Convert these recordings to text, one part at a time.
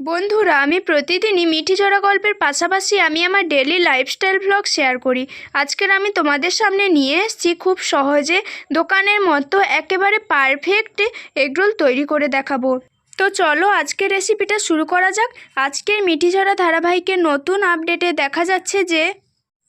বন্ধুরা, আমি প্রতিদিনই মিঠি ঝরা গল্পের পাশাপাশি আমি আমার ডেলি লাইফস্টাইল ব্লগ শেয়ার করি। আজকের আমি তোমাদের সামনে নিয়ে এসেছি খুব সহজে দোকানের মতো একেবারে পারফেক্ট এগরোল তৈরি করে দেখাবো। তো চলো আজকের রেসিপিটা শুরু করা যাক। আজকের মিঠি ঝরা ধারাবাহিকের নতুন আপডেটে দেখা যাচ্ছে যে,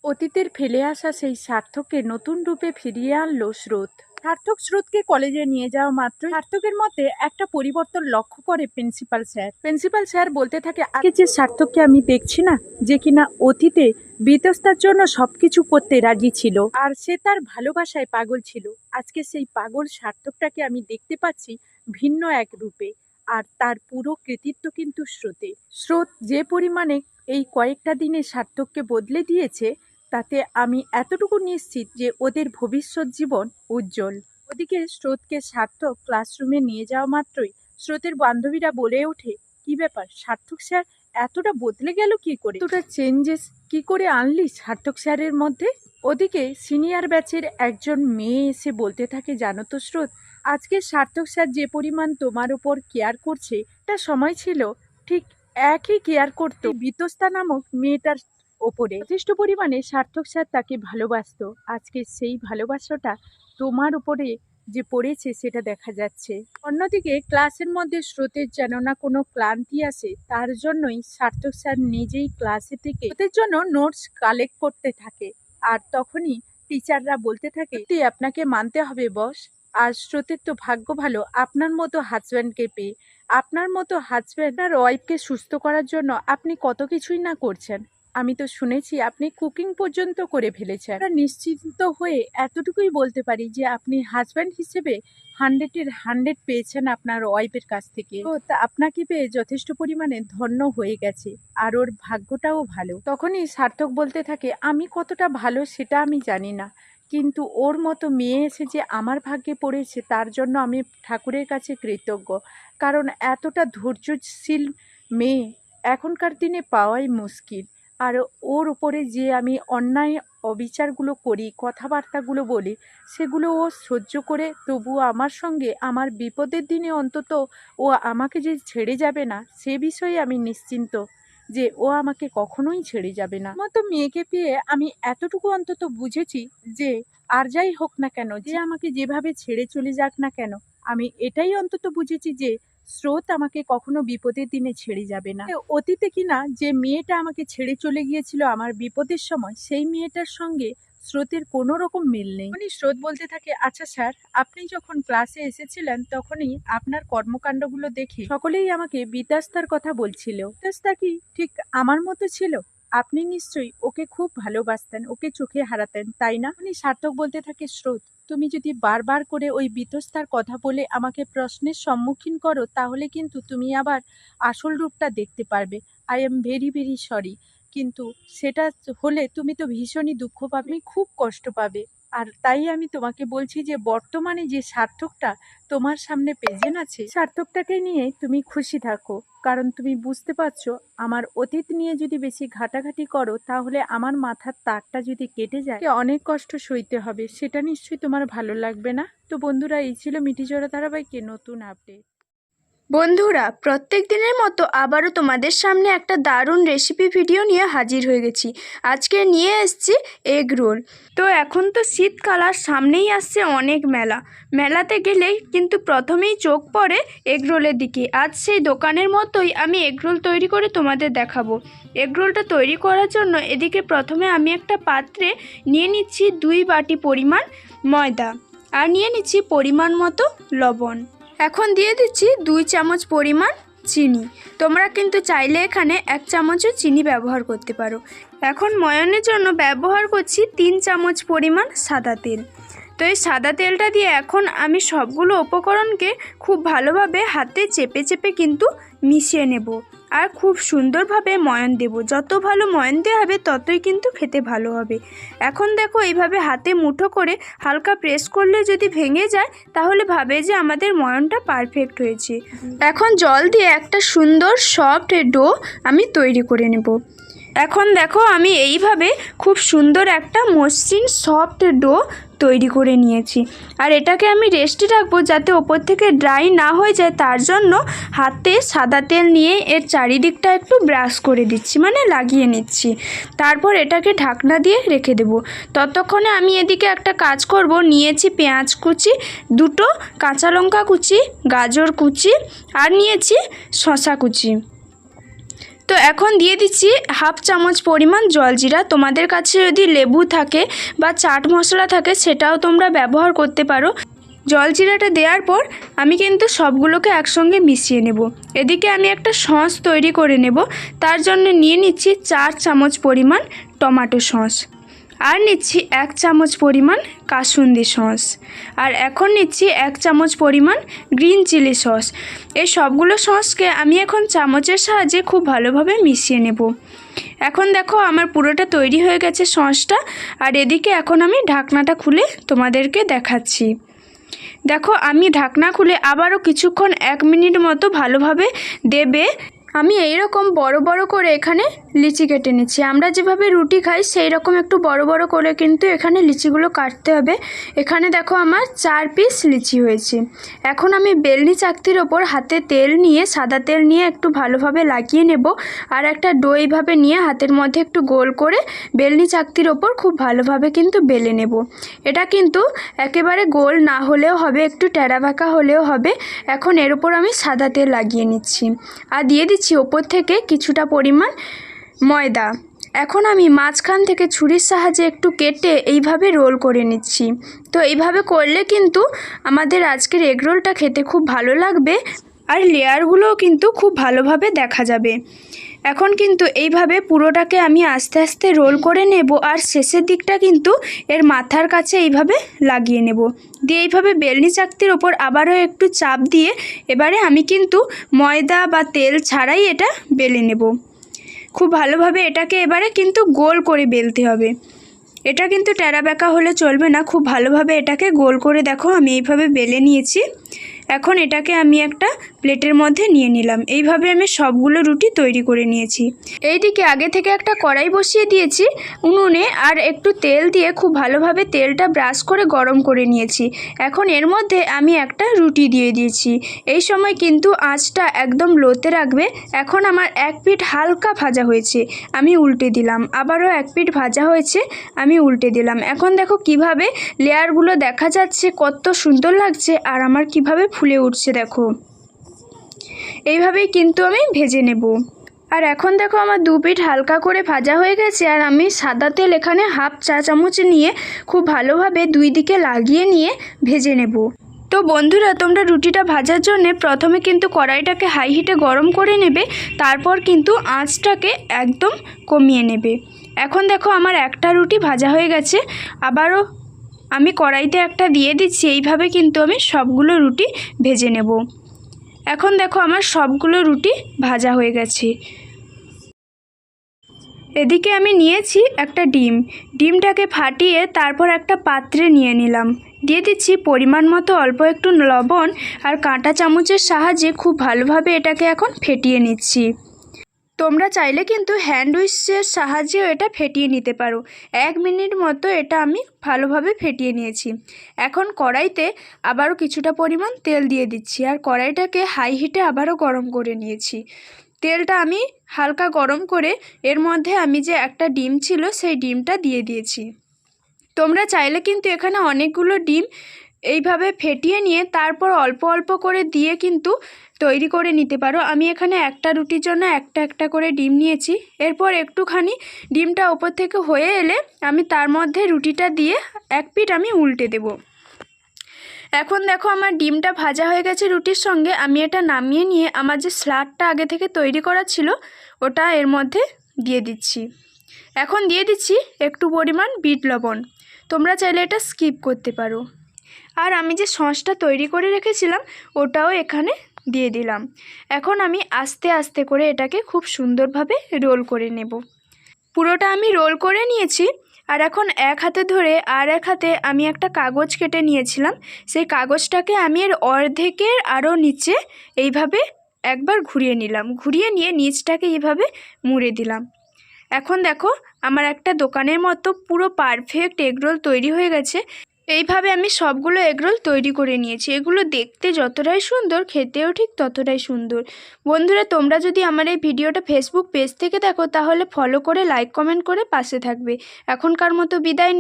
অতীতের ফেলে আসা সেই সার্থককে নতুন রূপে ফিরিয়ে আনলো স্রোত। সার্থক স্রোতকে কলেজে নিয়ে যাওয়া মাত্র সার্থকের মতে একটা পরিবর্তন লক্ষ্য করে প্রিন্সিপাল স্যার। প্রিন্সিপাল স্যার বলতে থাকে, আগে যে সার্থককে আমি দেখছি না, যে কিনা অতীতে বিতস্তার জন্য সবকিছু করতে রাজি ছিল, আর সে তার ভালোবাসায় পাগল ছিল, আজকে সেই পাগল সার্থকটাকে আমি দেখতে পাচ্ছি ভিন্ন এক রূপে, আর তার পুরো কৃতিত্ব কিন্তু স্রোতে। স্রোত যে পরিমাণে এই কয়েকটা দিনে সার্থককে বদলে দিয়েছে তাতে আমি এতটুকু নিশ্চিত যে ওদের ভবিষ্যৎ জীবন উজ্জ্বল। ওদিকে স্রোতকে সার্থক ক্লাসরুমে নিয়ে যাওয়া মাত্রই স্রোতের বান্ধবীরা বলে ওঠে, কি ব্যাপার, সার্থক স্যার এতটা বদলে গেল কি করে? এতটা চেঞ্জেস কি করে আনলি সার্থক স্যারের মধ্যে? ওদিকে সিনিয়র ব্যাচের একজন মেয়ে এসে বলতে থাকে, জানো তো স্রোত, আজকে সার্থক স্যার যে পরিমাণ তোমার ওপর কেয়ার করছে, তা সময় ছিল ঠিক একই কেয়ার করতো। বিতস্তা নামক মেয়েটার ওপরে। যথেষ্ট পরিমাণে সার্থক স্যার তাকে ভালোবাসতো। আজকে সেই ভালোবাসাটা তোমার উপরে যে পড়েছে সেটা দেখা যাচ্ছে। অন্যদিকে ক্লাসের মধ্যে স্রোতের যেন না কোনো ক্লান্তি আসে, তার জন্যই সার্থক স্যার নিজেই ক্লাসে থেকে স্রোতের জন্য নোটস কালেক্ট করতে থাকে। আর তখনই টিচাররা বলতে থাকে, "সত্যি আপনাকে মানতে হবে, বস। আর স্রোতের তো ভাগ্য ভালো, আপনার মতো হাজব্যান্ডকে পেয়ে। আপনার মতো হাজব্যান্ড আর ওয়াইফকে সুস্থ করার জন্য আপনি কত কিছুই না করছেন। আমি তো শুনেছি আপনি কুকিং পর্যন্ত করে ফেলেছেন। নিশ্চিন্ত হয়ে এতটুকুই বলতে পারি যে আপনি হাজব্যান্ড হিসেবে হান্ড্রেডের হান্ড্রেড পেয়েছেন আপনার ওয়াইফের কাছ থেকে। তা আপনাকে পেয়ে যথেষ্ট পরিমাণে ধন্য হয়ে গেছে। আর ওর ভাগ্যটাও ভালো। তখনই সার্থক বলতে থাকে, আমি কতটা ভালো সেটা আমি জানি না। কিন্তু ওর মতো মেয়ে এসে যে আমার ভাগ্যে পড়েছে, তার জন্য আমি ঠাকুরের কাছে কৃতজ্ঞ। কারণ এতটা ধৈর্যশীল মেয়ে এখনকার দিনে পাওয়াই মুশকিল। আর ওর উপরে যে আমি অন্যায় অবিচারগুলো করি, কথাবার্তাগুলো বলি সেগুলো ও সহ্য করে তবুও আমার সঙ্গে, আমার বিপদের দিনে অন্তত ও আমাকে যে ছেড়ে যাবে না, সে বিষয়ে আমি নিশ্চিন্ত যে ও আমাকে কখনোই ছেড়ে যাবে না। মতো মেয়েকে পেয়ে আমি এতটুকু অন্তত বুঝেছি যে আর যাই হোক না কেন, যে আমাকে যেভাবে ছেড়ে চলে যাক না কেন, আমি এটাই অন্তত বুঝেছি যে স্রোত আমাকে কখনো বিপদের দিনে ছেড়ে যাবে না। অতীতে কিনা যে মেয়েটা আমাকে ছেড়ে চলে গিয়েছিল আমার বিপদের সময়, সেই মেয়েটার সঙ্গে স্রোতের কোনো রকম মিল নেই। উনি স্রোত বলতে থাকে আচ্ছা স্যার, আপনি যখন ক্লাসে এসেছিলেন তখনই আপনার কর্মকাণ্ডগুলো দেখে সকলেই আমাকে বিতাস্তার কথা বলছিল। বিতাস্তা কি, ঠিক আমার মতো ছিল? আপনি নিশ্চয়ই ওকে খুব ভালোবাসতেন, ওকে চোখে হারাতেন, তাই না? উনি সার্থক বলতে থাকে স্রোত। তুমি যদি বারবার করে ওই বিতস্তার কথা বলে আমাকে প্রশ্নের সম্মুখীন করো, তাহলে কিন্তু তুমি আবার আসল রূপটা দেখতে পারবে। I am very very sorry কিন্তু সেটা হলে তুমি তো ভীষণই দুঃখ পাবে। খুব কষ্ট পাবে। আর তাই আমি তোমাকে বলছি যে বর্তমানে যে সার্থকটা তোমার সামনে প্রেজেন্ট আছে, সার্থকটাকে নিয়ে তুমি খুশি থাকো। কারণ তুমি বুঝতে পারছ, আমার অতীত নিয়ে যদি বেশি ঘাটাঘাটি করো, তাহলে আমার মাথার তারটা যদি কেটে যায় অনেক কষ্ট সইতে হবে। সেটা নিশ্চয়ই তোমার ভালো লাগবে না? তো বন্ধুরা, এই ছিল মিটি জোড়া ধারাবাহিকে নতুন আপডেট বন্ধুরা, প্রত্যেক দিনের মতো আবারও তোমাদের সামনে একটা দারুণ রেসিপি ভিডিও নিয়ে হাজির হয়ে গেছি। আজকে নিয়ে এসেছি এগ রোল তো এখন তো শীতকাল আর সামনেই আসছে অনেক মেলা। মেলাতে গেলেই কিন্তু প্রথমেই চোখ পড়ে এগ রোলের দিকে। আজ সেই দোকানের মতোই আমি এগ রোল তৈরি করে তোমাদের দেখাবো। এগ রোলটা তৈরি করার জন্য এদিকে প্রথমে আমি একটা পাত্রে নিয়ে নিচ্ছি দুই বাটি পরিমাণ ময়দা। আর নিয়ে নিচ্ছি পরিমাণ মতো লবণ। এখন দিয়ে দিচ্ছি দুই চামচ পরিমাণ চিনি। তোমরা কিন্তু চাইলে এখানে এক চামচও চিনি ব্যবহার করতে পারো। এখন ময়নের জন্য ব্যবহার করছি তিন চামচ পরিমাণ সাদা তেল। তো এই সাদা তেলটা দিয়ে এখন আমি সবগুলো উপকরণকে খুব ভালোভাবে হাতে চেপে চেপে কিন্তু মিশিয়ে নেব। আর খুব সুন্দরভাবে ময়ন দেব। যত ভালো ময়ন দেওয়া হবে, ততই কিন্তু খেতে ভালো হবে। এখন দেখো এইভাবে হাতে মুঠো করে হালকা প্রেস করলে যদি ভেঙে যায়, তাহলে ভাবে যে আমাদের ময়নটা পারফেক্ট হয়েছে। এখন জল দিয়ে একটা সুন্দর সফট ডো আমি তৈরি করে নেব। এখন দেখো আমি এইভাবে খুব সুন্দর একটা মসৃণ সফট ডো তৈরি করে নিয়েছি। আর এটাকে আমি রেস্টে রাখব যাতে ওপর থেকে ড্রাই না হয়ে যায়, তার জন্য হাতে সাদা তেল নিয়ে এর চারিদিকটা একটু ব্রাশ করে দিচ্ছি মানে লাগিয়ে নিচ্ছি। তারপর এটাকে ঢাকনা দিয়ে রেখে দেবো। ততক্ষণে আমি এদিকে একটা কাজ করব, নিয়েছি পেঁয়াজ কুচি, দুটো কাঁচা লঙ্কা কুচি, গাজর কুচি, আর নিয়েছি শশা কুচি। তো এখন দিয়ে দিচ্ছি হাফ চামচ পরিমাণ জলজিরা তোমাদের কাছে যদি লেবু থাকে বা চাট মশলা থাকে সেটাও তোমরা ব্যবহার করতে পারো। জলজিরাটা দেওয়ার পর আমি কিন্তু সবগুলোকে একসঙ্গে মিশিয়ে নেব। এদিকে আমি একটা সস তৈরি করে নেব। তার জন্য নিয়ে নিচ্ছি চার চামচ পরিমাণ টমাটো সস। আর নিচ্ছি এক চামচ পরিমাণ কাসুন্দি সস। আর এখন নিচ্ছি এক চামচ পরিমাণ গ্রিন চিলি সস। এই সবগুলো সসকে আমি এখন চামচের সাহায্যে খুব ভালোভাবে মিশিয়ে নেব। এখন দেখো আমার পুরোটা তৈরি হয়ে গেছে সসটা। আর এদিকে এখন আমি ঢাকনাটা খুলে তোমাদেরকে দেখাচ্ছি। দেখো আমি ঢাকনা খুলে আবারও কিছুক্ষণ এক মিনিট মতো ভালোভাবে দেবে আমি এই রকম বড় বড় করে এখানে লিচি কেটে নিচ্ছি। আমরা যেভাবে রুটি খাই সেই রকম একটু বড় বড় করে কিন্তু এখানে লিচিগুলো কাটতে হবে। এখানে দেখো আমার চার পিস লিচি হয়েছে। এখন আমি বেলনি চাকতির ওপর হাতে তেল নিয়ে, সাদা তেল নিয়ে একটু ভালোভাবে লাগিয়ে নেব আর একটা ডো এইভাবে নিয়ে হাতের মধ্যে একটু গোল করে বেলনি চাকতির ওপর খুব ভালোভাবে কিন্তু বেলে নেব। এটা কিন্তু একেবারে গোল না হলেও হবে, একটু বাঁকা হলেও হবে। এখন এর উপর আমি সাদা তেল লাগিয়ে নিচ্ছি। আর দিয়ে দিচ্ছি ওপর থেকে কিছুটা পরিমাণ ময়দা। এখন আমি মাঝখান থেকে ছুরির সাহায্যে একটু কেটে এইভাবে রোল করে নিচ্ছি। তো এইভাবে করলে কিন্তু আমাদের আজকের এগ রোলটা খেতে খুব ভালো লাগবে আর লেয়ারগুলোও কিন্তু খুব ভালোভাবে দেখা যাবে। এখন কিন্তু এইভাবে পুরোটাকে আমি আস্তে আস্তে রোল করে নেব আর শেষের দিকটা কিন্তু এর মাথার কাছে এইভাবে লাগিয়ে নেব। দিয়ে এইভাবে বেলনি চাকতির ওপর আবারও একটু চাপ দিয়ে এবারে আমি কিন্তু ময়দা বা তেল ছাড়াই এটা বেলে নেব। খুব ভালোভাবে এটাকে এবারে কিন্তু গোল করে বেলতে হবে। এটা কিন্তু বেঁকা হলে চলবে না। খুব ভালোভাবে এটাকে গোল করে দেখো আমি এইভাবে বেলে নিয়েছি। এখন এটাকে আমি একটা প্লেটের মধ্যে নিয়ে নিলাম। এইভাবে আমি সবগুলো রুটি তৈরি করে নিয়েছি। এইদিকে আগে থেকে একটা কড়াই বসিয়ে দিয়েছি, উনুনে আর একটু তেল দিয়ে খুব ভালোভাবে তেলটা ব্রাশ করে গরম করে নিয়েছি। এখন এর মধ্যে আমি একটা রুটি দিয়ে দিয়েছি। এই সময় কিন্তু আঁচটা একদম লোতে রাখবে। এখন আমার এক পিঠ হালকা ভাজা হয়েছে, আমি উল্টে দিলাম। আবারও এক পিঠ ভাজা হয়েছে, আমি উল্টে দিলাম। এখন দেখো কীভাবে লেয়ারগুলো দেখা যাচ্ছে, কত সুন্দর লাগছে, আর আমার কীভাবে ফুলে উঠছে, দেখো। এইভাবেই কিন্তু আমি ভেজে নেব। আর এখন দেখো আমার দু পিঠ হালকা করে ভাজা হয়ে গেছে, আর আমি সাদা তেল এখানে হাফ চা চামচ নিয়ে খুব ভালোভাবে দুই দিকে লাগিয়ে নিয়ে ভেজে নেব। তো বন্ধুরা, তোমরা রুটিটা ভাজার জন্য প্রথমে কিন্তু কড়াইটাকে হাই হিটে গরম করে নেবে, তারপর কিন্তু আঁচটাকে একদম কমিয়ে নেবে। এখন দেখো আমার একটা রুটি ভাজা হয়ে গেছে, আবারও আমি কড়াইতে একটা দিয়ে দিচ্ছি, এইভাবে কিন্তু আমি সবগুলো রুটি ভেজে নেব। এখন দেখো আমার সবগুলো রুটি ভাজা হয়ে গেছে। এদিকে আমি নিয়েছি একটা ডিম। ডিমটাকে ফাটিয়ে তারপর একটা পাত্রে নিয়ে নিলাম। দিয়ে দিচ্ছি পরিমাণ মতো অল্প একটু লবণ আর কাঁটা চামচের সাহায্যে খুব ভালোভাবে এটাকে এখন ফেটিয়ে নিচ্ছি। তোমরা চাইলে কিন্তু হ্যান্ড উইচের সাহায্যেও এটা ফেটিয়ে নিতে পারো। এক মিনিট মতো এটা আমি ভালোভাবে ফেটিয়ে নিয়েছি। এখন কড়াইতে আবারও কিছুটা পরিমাণ তেল দিয়ে দিচ্ছি আর কড়াইটাকে হাই হিটে আবারও গরম করে নিয়েছি। তেলটা আমি হালকা গরম করে এর মধ্যে আমি যে একটা ডিম ছিল সেই ডিমটা দিয়ে দিয়েছি। তোমরা চাইলে কিন্তু এখানে অনেকগুলো ডিম এইভাবে ফেটিয়ে নিয়ে তারপর অল্প অল্প করে দিয়ে কিন্তু তৈরি করে নিতে পারো। আমি এখানে একটা রুটির জন্য একটা একটা করে ডিম নিয়েছি। এরপর একটুখানি ডিমটা ওপর থেকে হয়ে এলে আমি তার মধ্যে রুটিটা দিয়ে এক পিঠ আমি উল্টে দেব। এখন দেখো আমার ডিমটা ভাজা হয়ে গেছে রুটির সঙ্গে। আমি এটা নামিয়ে নিয়ে আমার যে স্লাডটা আগে থেকে তৈরি করা ছিল, ওটা এর মধ্যে দিয়ে দিচ্ছি। এখন দিয়ে দিচ্ছি একটু পরিমাণ বিট লবণ। তোমরা চাইলে এটা স্কিপ করতে পারো। আর আমি যে সসটা তৈরি করে রেখেছিলাম, ওটাও এখানে দিয়ে দিলাম। এখন আমি আস্তে আস্তে করে এটাকে খুব সুন্দরভাবে রোল করে নেব। পুরোটা আমি রোল করে নিয়েছি, আর এখন এক হাতে ধরে আর এক হাতে আমি একটা কাগজ কেটে নিয়েছিলাম। সেই কাগজটাকে আমি এর অর্ধেকের আরও নিচে এইভাবে একবার ঘুরিয়ে নিলাম। ঘুরিয়ে নিয়ে নিচটাকে এইভাবে মুড়ে দিলাম। এখন দেখো, আমার একটা দোকানের মতো পুরো পারফেক্ট এগরোল তৈরি হয়ে গেছে। এইভাবে আমি সবগুলো এগরোল তৈরি করে নিয়েছি। এগুলো দেখতে যতটাই সুন্দর, খেতেও ঠিক ততটাই সুন্দর। বন্ধুরা, তোমরা যদি আমার এই ভিডিওটা ফেসবুক পেজ থেকে দেখো, তাহলে ফলো করে লাইক কমেন্ট করে পাশে থাকবে। এখনকার মতো বিদায়